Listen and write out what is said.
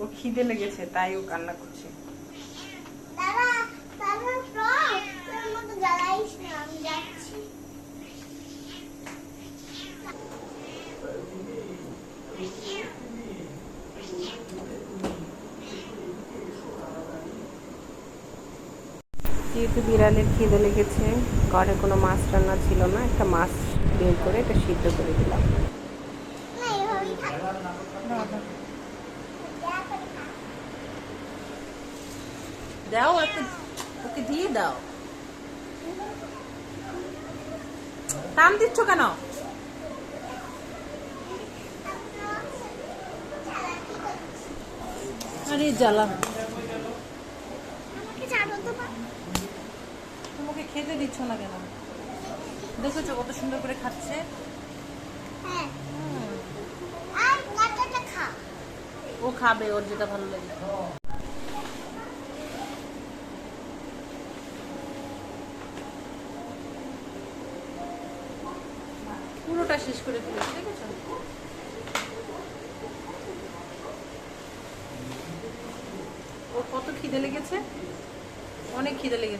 ও খিদে লেগেছে তাই ও কান্না করছে। যেহেতু বিড়ালের খিদে লেগেছে ঘরে কোনো মাছ রান্না ছিল না একটা মাছ বের করে এটা সিদ্ধ করে দিলাম। দাও ওকে ওকে দিয়ে দাও টান দিচ্ছ কেন? আরে জ্বালা। তোমাকে খেতে দিচ্ছ না কেন? দেখেছ কত সুন্দর করে খাচ্ছে? হ্যাঁ। ও খাবে, ওর যেটা ভালো লাগে। পুরোটা শেষ করে ফেলেছি, ঠিক আছে? ওর কত খিদে লেগেছে? অনেক খিদে লেগেছে।